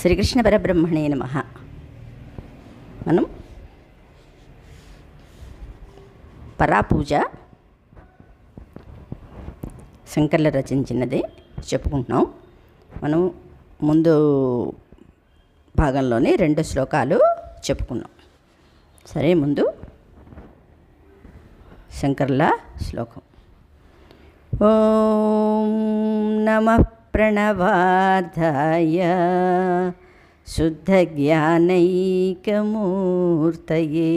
శ్రీకృష్ణ పరబ్రహ్మణే నమ. మనం పరాపూజ శంకర్లు రచించినది చెప్పుకుంటున్నాం. మనం ముందు భాగంలోనే రెండు శ్లోకాలు చెప్పుకున్నాం. సరే ముందు శంకర్ల శ్లోకం. ఓం నమ ప్రణవార్థాయ శుద్ధజ్ఞానైకమూర్తయే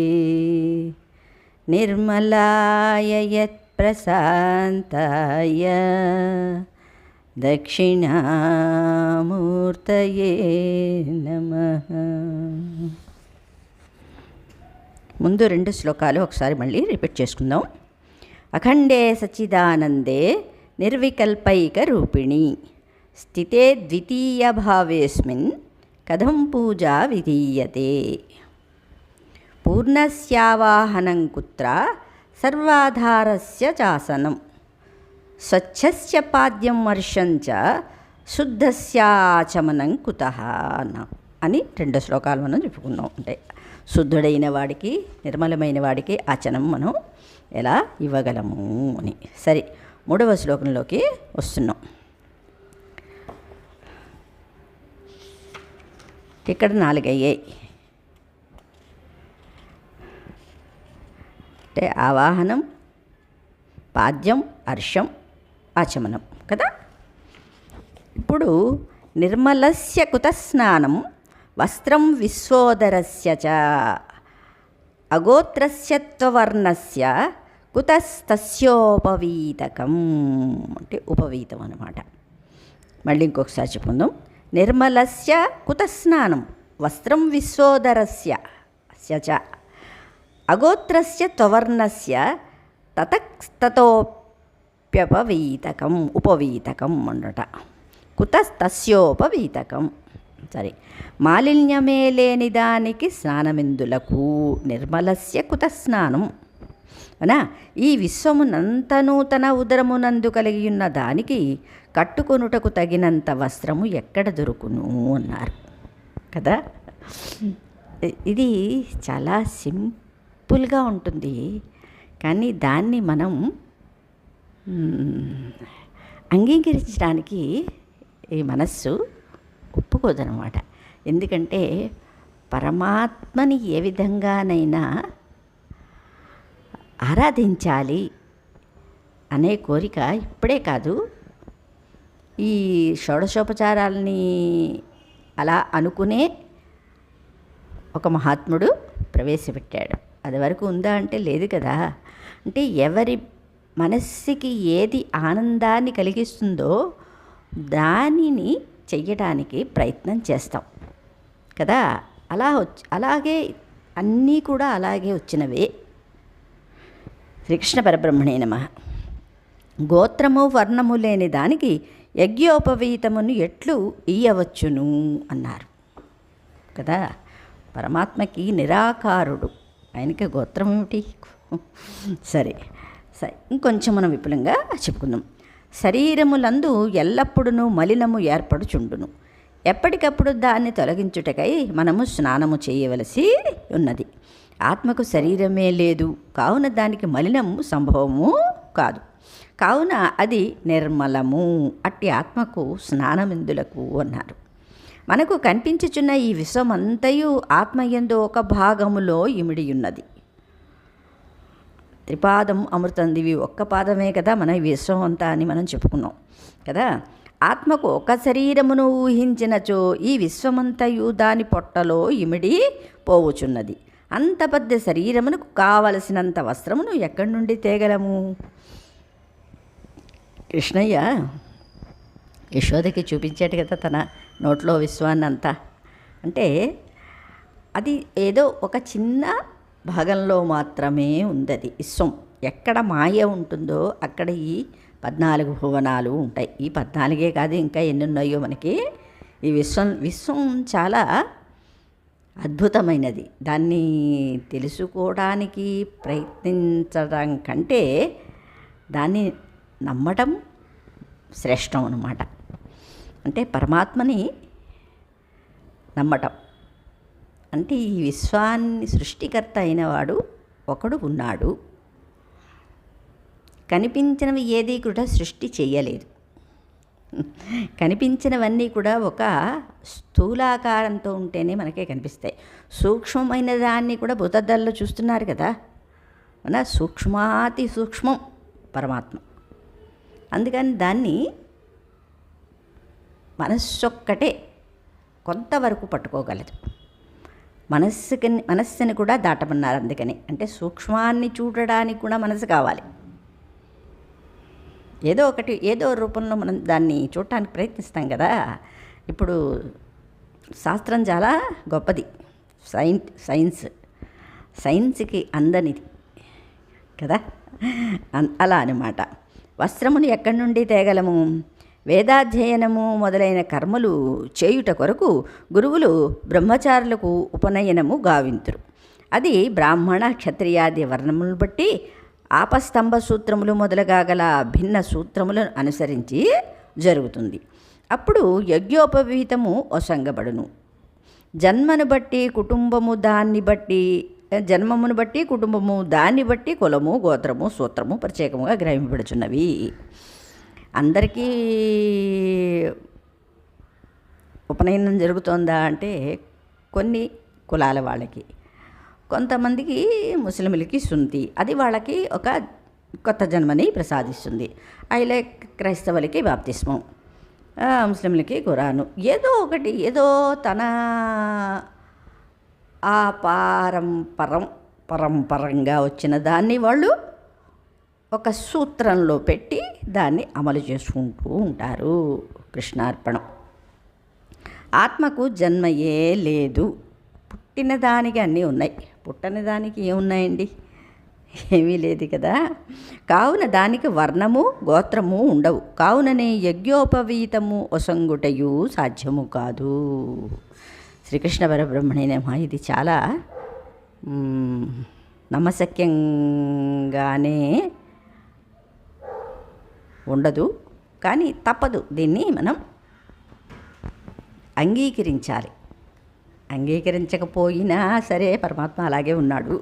నిర్మలాయ యత్ప్రశాంతాయ దక్షిణామూర్తయే నమ ముందు రెండు శ్లోకాలు ఒకసారి మళ్ళీ రిపీట్ చేసుకుందాం. అఖండే సచిదానందే నిర్వికల్పైక రూపిణి. స్థితే ద్వితీయ భావేస్మిన్ కథం పూజా విధీయతే పూర్ణస్యావాహనం కుత్ర సర్వాధారస్య చాసనం స్వచ్ఛస్య పాద్యం వర్షం చ శుద్ధస్యాచమనం కుత అని రెండు శ్లోకాలు మనం చెప్పుకున్నాం. అంటే శుద్ధుడైన వాడికి నిర్మలమైన వాడికి ఆచనం మనం ఎలా ఇవ్వగలము అని. సరే మూడవ శ్లోకంలోకి వస్తున్నాం. ఇక్కడ నాలుగయ్యాయి. అంటే ఆవాహనం పాద్యం హర్షం ఆచమనం కదా? ఇప్పుడు నిర్మలస్య కుతస్నానం వస్త్రం విశ్వోదరస్య చ అగోత్రస్య త్వవర్ణస్య కుతస్తస్యోపవీతకం అంటే ఉపవీతం అనమాట మళ్ళీ ఇంకొకసారి చెప్పుకుందాం. నిర్మలస్య కుతస్నానం వస్త్రం విశ్వోదరస్య చ. అగోత్రస్య త్వవర్ణస్య తతస్తతోప్యపవీతకం ఉపవీతకం అన్నట కుతస్తస్యోపవీతకం. సరే. మాలిన్యమే లేని దానికి స్నానమిందులకు నిర్మలస్య కుతస్నానం. అనా ఈ విశ్వమునంతనూ తన ఉదరమునందు కలిగి ఉన్న దానికి కట్టుకొనుటకు తగినంత వస్త్రము ఎక్కడ దొరుకును? అన్నారు. కదా? ఇది చాలా సింపుల్గా ఉంటుంది. కానీ దాన్ని మనం అంగీకరించడానికి ఈ మనస్సు ఒప్పుకోదనమాట ఎందుకంటే పరమాత్మని ఏ విధంగానైనా ఆరాధించాలి అనే కోరిక ఇప్పుడే కాదు. ఈ షోడశోపచారాలని అలా అనుకునే ఒక మహాత్ముడు ప్రవేశపెట్టాడు. అది వరకు ఉందా అంటే లేదు కదా. అంటే ఎవరి మనస్సుకి ఏది ఆనందాన్ని కలిగిస్తుందో దానిని చెయ్యడానికి ప్రయత్నం చేస్తాం. కదా? అలా వచ్చి అలాగే అన్నీ కూడా అలాగే వచ్చినవే. శ్రీకృష్ణ పరబ్రహ్మణే నమ. గోత్రము వర్ణము లేని దానికి యజ్ఞోపవీతమును ఎట్లు ఇయ్యవచ్చును అన్నారు. కదా? పరమాత్మకి నిరాకారుడు. ఆయనకి గోత్రం ఏమిటి? సరే సరే ఇంకొంచెం మనం విపులంగా చెప్పుకుందాం. శరీరములందు ఎల్లప్పుడూ మలినము ఏర్పడుచుండును. ఎప్పటికప్పుడు దాన్ని తొలగించుటకై మనము స్నానము చేయవలసి ఉన్నది. ఆత్మకు శరీరమే లేదు. కావున దానికి మలినము సంభవము కాదు. కావున అది నిర్మలము. అట్టి ఆత్మకు స్నానమిందులకు అన్నారు. మనకు కనిపించుచున్న ఈ విశ్వమంతయు ఆత్మయందు ఒక భాగములో ఇమిడి ఉన్నది త్రిపాదం అమృతం దివి ఒక్క పాదమే కదా మన విశ్వం అంతా అని మనం చెప్పుకున్నాం కదా. ఆత్మకు ఒక శరీరమును ఊహించినచో ఈ విశ్వమంతయు దాని పొట్టలో ఇమిడి పోవుచున్నది. అంత పెద్ద శరీరమునకు కావలసినంత వస్త్రమును ఎక్కడి నుండి తేగలము? కృష్ణయ్య యశోదకి చూపించాడు కదా తన నోట్లో విశ్వాన్ని అంతా అంటే అది ఏదో ఒక చిన్న భాగంలో మాత్రమే ఉంది అది విశ్వం ఎక్కడ మాయ ఉంటుందో అక్కడ ఈ పద్నాలుగు భువనాలు ఉంటాయి. ఈ పద్నాలుగే కాదు ఇంకా ఎన్ని ఉన్నాయో మనకి. ఈ విశ్వం విశ్వం చాలా అద్భుతమైనది. దాన్ని తెలుసుకోవడానికి ప్రయత్నించడం కంటే దాన్ని నమ్మటం శ్రేష్టం అనమాట అంటే పరమాత్మని నమ్మటం. అంటే ఈ విశ్వాన్ని సృష్టికర్త అయినవాడు ఒకడు ఉన్నాడు. కనిపించినవి ఏది కూడా సృష్టి చేయలేదు. కనిపించినవన్నీ కూడా ఒక స్థూలాకారంతో ఉంటేనే మనకే కనిపిస్తాయి. సూక్ష్మమైన దాన్ని కూడా భూతద్దాల్లో చూస్తున్నారు కదా? మన సూక్ష్మాతి సూక్ష్మం పరమాత్మ. అందుకని దాన్ని మనస్సొక్కటే కొంతవరకు పట్టుకోగలదు. మనస్సుకి మనస్సుని కూడా దాటమన్నారు అందుకని. అంటే సూక్ష్మాన్ని చూడడానికి కూడా మనసు కావాలి. ఏదో ఒకటి ఏదో రూపంలో మనం దాన్ని చూడటానికి ప్రయత్నిస్తాం కదా. ఇప్పుడు శాస్త్రం చాలా గొప్పది. సైన్ సైన్స్ సైన్స్కి అందనిది కదా. అన్- అలా అనమాట వస్త్రమును ఎక్కడి నుండి తేగలము? వేదాధ్యయనము మొదలైన కర్మలు చేయుట కొరకు గురువులు బ్రహ్మచారులకు ఉపనయనము గావింతురు. అది బ్రాహ్మణ క్షత్రియాది వర్ణములను బట్టి ఆపస్తంభ సూత్రములు మొదలుగా గల భిన్న సూత్రములను అనుసరించి జరుగుతుంది. అప్పుడు యజ్ఞోపవీతము ఒసంగబడును. జన్మను బట్టి కుటుంబము దాన్ని బట్టి జన్మమును బట్టి కుటుంబము దాన్ని బట్టి కులము గోత్రము సూత్రము ప్రత్యేకముగా గ్రహింపబడుచున్నవి. అందరికీ ఉపనయనం జరుగుతోందా అంటే కొన్ని కులాల వాళ్ళకి. కొంతమందికి ముస్లింలకి సుంతి. అది వాళ్ళకి ఒక కొత్త జన్మని ప్రసాదిస్తుంది. అయిలే క్రైస్తవులకి బాప్తిస్మం. ముస్లింలకి ఖురాను. ఏదో ఒకటి ఏదో తన ఆ పారంపరం పరంపరంగా వచ్చిన దాన్ని వాళ్ళు ఒక సూత్రంలో పెట్టి దాన్ని అమలు చేసుకుంటూ ఉంటారు కృష్ణార్పణం. ఆత్మకు జన్మయే లేదు. పుట్టిన దానికి అన్నీ ఉన్నాయి. పుట్టని దానికి ఏమున్నాయండి? ఏమీ లేదు కదా. కావున దానికి వర్ణము గోత్రము ఉండవు. కావుననే యజ్ఞోపవీతము ఒసంగుటయు సాధ్యము కాదు. శ్రీకృష్ణ పరబ్రహ్మణేనేమా ఇది చాలా నమ్మశక్యంగానే ఉండదు. కానీ తప్పదు. దీన్ని మనం అంగీకరించాలి. అంగీకరించకపోయినా సరే పరమాత్మ అలాగే ఉన్నాడు.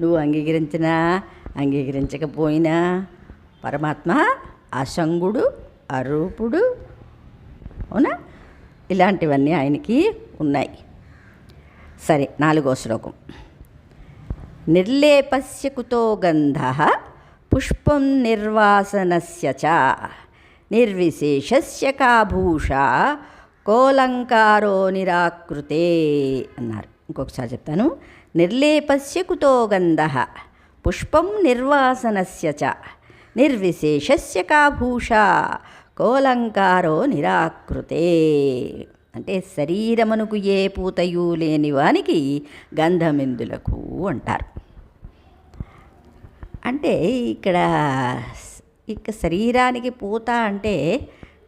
నువ్వు అంగీకరించినా అంగీకరించకపోయినా పరమాత్మ అసంగుడు అరూపుడు అవునా? ఇలాంటివన్నీ ఆయనకి ఉన్నాయి. సరే నాలుగో శ్లోకం. నిర్లేపస్య కుతో గంధ పుష్పం నిర్వాసనస్య చ నిర్విశేషస్య కాభూష కోలంకారో నిరాకృతే అన్నారు. ఇంకొకసారి చెప్తాను. నిర్లేపస్య కుతో గంధ పుష్పం నిర్వాసనస్య చ నిర్విశేషస్య కా భూషా కోలంకారో నిరాకృతే. అంటే శరీరమునకు ఏ పూతయు లేని వానికి గంధమెందులకు అంటారు. అంటే ఇక్కడ ఇక శరీరానికి పూత అంటే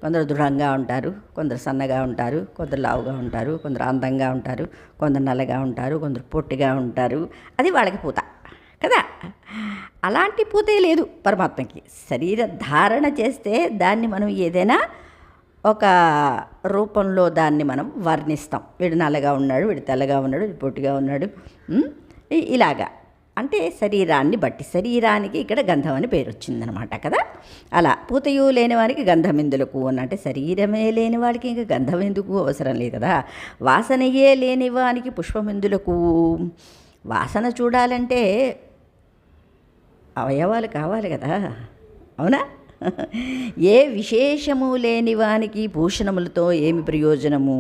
కొందరు దృఢంగా ఉంటారు కొందరు సన్నగా ఉంటారు కొందరు లావుగా ఉంటారు కొందరు అందంగా ఉంటారు కొందరు నల్లగా ఉంటారు కొందరు పొట్టిగా ఉంటారు. అది వాళ్ళకి పూత కదా? అలాంటి పూతే లేదు పరమాత్మకి. శరీర ధారణ చేస్తే దాన్ని మనం ఏదైనా ఒక రూపంలో దాన్ని మనం వర్ణిస్తాం. వీడు నల్లగా ఉన్నాడు వీడు తెల్లగా ఉన్నాడు వీడు పొట్టిగా ఉన్నాడు. ఇలాగా. అంటే శరీరాన్ని బట్టి శరీరానికి ఇక్కడ గంధం అని పేరు వచ్చిందనమాట కదా. అలా పూతయు లేని వారికి గంధం ఎందులకు అని అంటే శరీరమే లేని వాడికి ఇంకా గంధం ఎందుకు అవసరం లేదు కదా. వాసనయే లేని వానికి పుష్పం ఎందులకు? వాసన చూడాలంటే అవయవాలు కావాలి కదా. అవునా? ఏ విశేషము లేని వానికి భూషణములతో ఏమి ప్రయోజనము?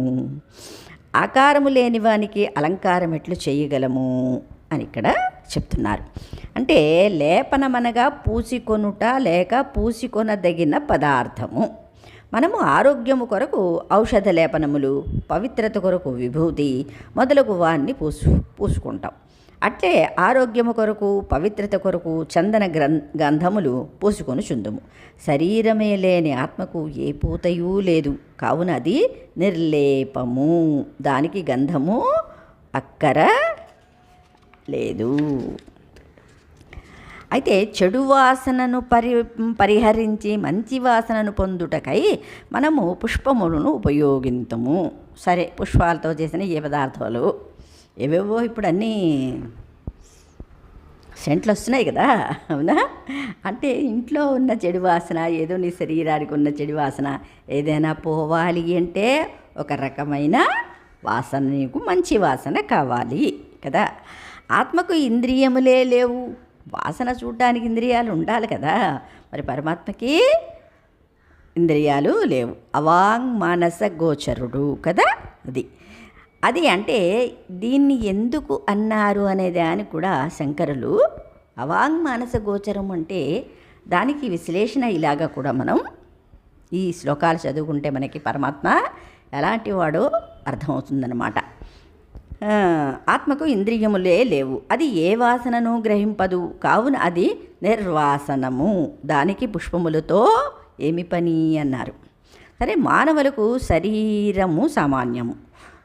ఆకారము లేని వానికి అలంకారం ఎట్లు చేయగలము? అని ఇక్కడ చెప్తున్నారు. అంటే లేపనమనగా పూసికొనుట లేక పూసికొనదగిన పదార్థము. మనము ఆరోగ్యము కొరకు ఔషధ లేపనములు పవిత్రత కొరకు విభూతి మొదలగు వాన్ని పూసు పూసుకుంటాం. అట్లే ఆరోగ్యము కొరకు పవిత్రత కొరకు చందన గ్రం గంధములు పూసుకొని చుందుము. శరీరమే లేని ఆత్మకు ఏ పూతయూ లేదు. కావున అది నిర్లేపము. దానికి గంధము అక్కర లేదు. అయితే చెడు వాసనను పరి పరిహరించి మంచి వాసనను పొందుటకై మనము పుష్పములను ఉపయోగించము సరే పుష్పాలతో చేసిన ఏ పదార్థాలు? ఏవేవో ఇప్పుడు అన్నీ సెంట్లు వస్తున్నాయి కదా అవునా? అంటే ఇంట్లో ఉన్న చెడు వాసన ఏదో నీ శరీరానికి ఉన్న చెడు వాసన ఏదైనా పోవాలి అంటే ఒక రకమైన వాసన నీకు మంచి వాసన కావాలి కదా. ఆత్మకు ఇంద్రియములే లేవు. వాసన చూడడానికి ఇంద్రియాలు ఉండాలి కదా. మరి పరమాత్మకి ఇంద్రియాలు లేవు. అవాంగ్ మానస గోచరుడు కదా అది. అది అంటే దీన్ని ఎందుకు అన్నారు అనే దాని కూడా శంకరులు అవాంగ్ మానస గోచరం అంటే దానికి విశ్లేషణ ఇలాగా కూడా మనం ఈ శ్లోకాలు చదువుకుంటే మనకి పరమాత్మ ఎలాంటి వాడో అర్థమవుతుందన్నమాట. ఆత్మకు ఇంద్రియములే లేవు. అది ఏ వాసనను గ్రహింపదు? కావున అది నిర్వాసనము. దానికి పుష్పములతో ఏమి పని? అన్నారు. సరే మానవులకు శరీరము సామాన్యము.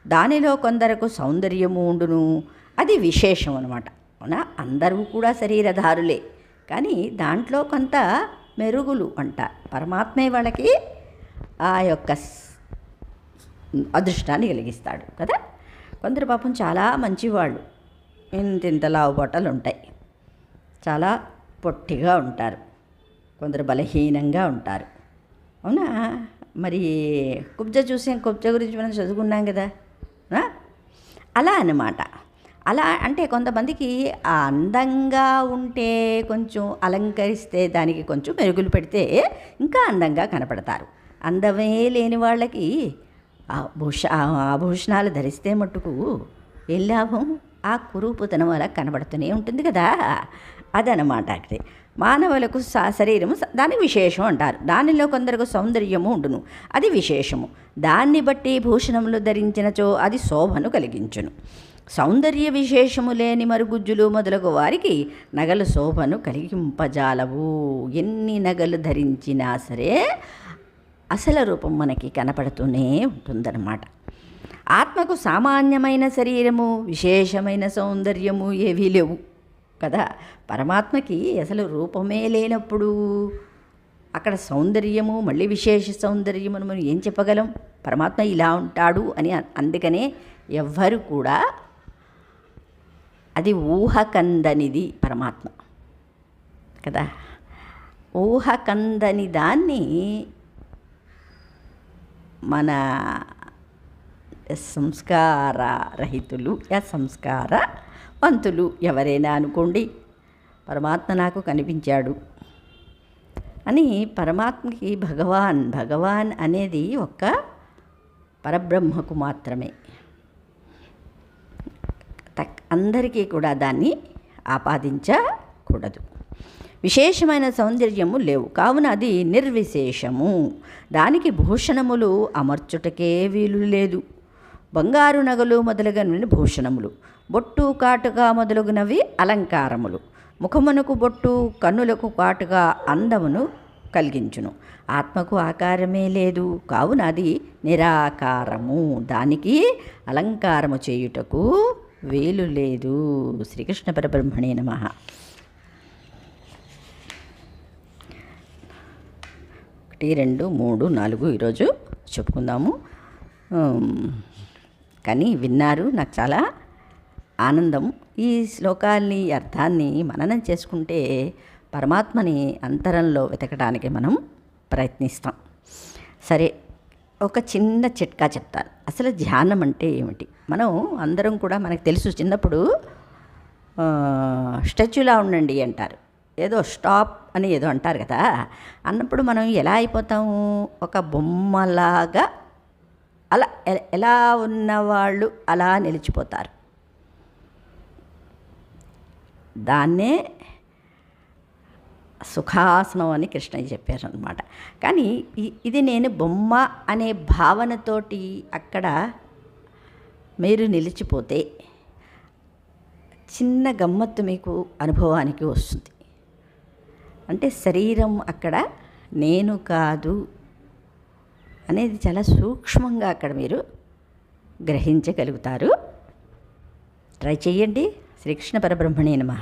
దానిలో కొందరకు సౌందర్యము ఉండును. అది విశేషం అనమాట అవునా? అందరూ కూడా శరీరధారులే. కానీ దాంట్లో కొంత మెరుగులు అంట. పరమాత్మే వాళ్ళకి ఆ యొక్క అదృష్టాన్ని కలిగిస్తాడు. కదా? కొందరు పాపం చాలా మంచివాళ్ళు. ఇంత ఇంత లావు బట్టలు ఉంటాయి. చాలా పొట్టిగా ఉంటారు. కొందరు బలహీనంగా ఉంటారు. అవునా? మరి కుబ్జ చూసాం కుబ్జ గురించి మనం చదువుకున్నాం కదా? అలా అన్నమాట. అలా అంటే కొంతమందికి అందంగా ఉంటే కొంచెం అలంకరిస్తే దానికి కొంచెం మెరుగులు పెడితే ఇంకా అందంగా కనపడతారు. అందమే లేని వాళ్ళకి భూష ఆ ఆభూషణాలు ధరిస్తే మట్టుకు ఏం లాభం? ఆ కురూపుతనం అలా కనబడుతూనే ఉంటుంది కదా. అదనమాట అక్కడే. మానవులకు శరీరము స- దానికి విశేషం అంటారు. దానిలో కొందరికి సౌందర్యము ఉండును. అది విశేషము. దాన్ని బట్టి భూషణములు ధరించినచో అది శోభను కలిగించును. సౌందర్య విశేషము లేని మరుగుజ్జులు మొదలగు వారికి నగలు శోభను కలిగింపజాలవు. ఎన్ని నగలు ధరించినా సరే అసలు రూపం మనకి కనపడుతూనే ఉంటుందన్నమాట. ఆత్మకు సామాన్యమైన శరీరము విశేషమైన సౌందర్యము ఏవీ లేవు కదా? పరమాత్మకి అసలు రూపమే లేనప్పుడు అక్కడ సౌందర్యము మళ్ళీ విశేష సౌందర్యమును మనం ఏం చెప్పగలం? పరమాత్మ ఇలా ఉంటాడు అని అందుకనే ఎవ్వరు కూడా అది ఊహకందనిది పరమాత్మ కదా? ఊహకందని దాన్ని మన సంస్కార రహితులు యా సంస్కార పంతులు ఎవరైనా అనుకోండి పరమాత్మ నాకు కనిపించాడు అని పరమాత్మకి భగవాన్ భగవాన్ అనేది ఒక్క పరబ్రహ్మకు మాత్రమే. తక్ అందరికీ కూడా దాన్ని ఆపాదించకూడదు. విశేషమైన సౌందర్యము లేవు. కావున అది నిర్విశేషము. దానికి భూషణములు అమర్చుటకే వీలు లేదు. బంగారు నగలు మొదలగునవి భూషణములు. బొట్టు కాటుగా మొదలగునవి అలంకారములు. ముఖమునకు బొట్టు కన్నులకు కాటుగా అందమును కలిగించును. ఆత్మకు ఆకారమే లేదు. కావున అది నిరాకారము. దానికి అలంకారము చేయుటకు వీలు లేదు. శ్రీకృష్ణ పరబ్రహ్మణే నమ. ఒకటి రెండు మూడు నాలుగు ఈరోజు చెప్పుకుందాము. కానీ విన్నారు నాకు చాలా ఆనందం. ఈ శ్లోకాల్ని అర్థాన్ని మననం చేసుకుంటే పరమాత్మని అంతరంలో వెతకడానికి మనం ప్రయత్నిస్తాం. సరే ఒక చిన్న చిట్కా చెప్తాను. అసలు ధ్యానం అంటే ఏమిటి? మనం అందరం కూడా మనకు తెలుసు చిన్నప్పుడు స్టాచ్యూలా ఉండండి అంటారు. ఏదో స్టాప్ అని ఏదో అంటారు కదా అన్నప్పుడు మనం ఎలా అయిపోతాము? ఒక బొమ్మలాగా అలా ఎలా ఉన్నవాళ్ళు అలా నిలిచిపోతారు. దాన్నే సుఖాసనం అని కృష్ణయ్య చెప్పారు అనమాట కానీ ఇది నేను బొమ్మ అనే భావనతోటి అక్కడ మీరు నిలిచిపోతే చిన్న గమ్మత్తు మీకు అనుభవానికి వస్తుంది. అంటే శరీరం అక్కడ నేను కాదు అనేది చాలా సూక్ష్మంగా అక్కడ మీరు గ్రహించగలుగుతారు. ట్రై చేయండి శ్రీకృష్ణ పరబ్రహ్మణే నమ.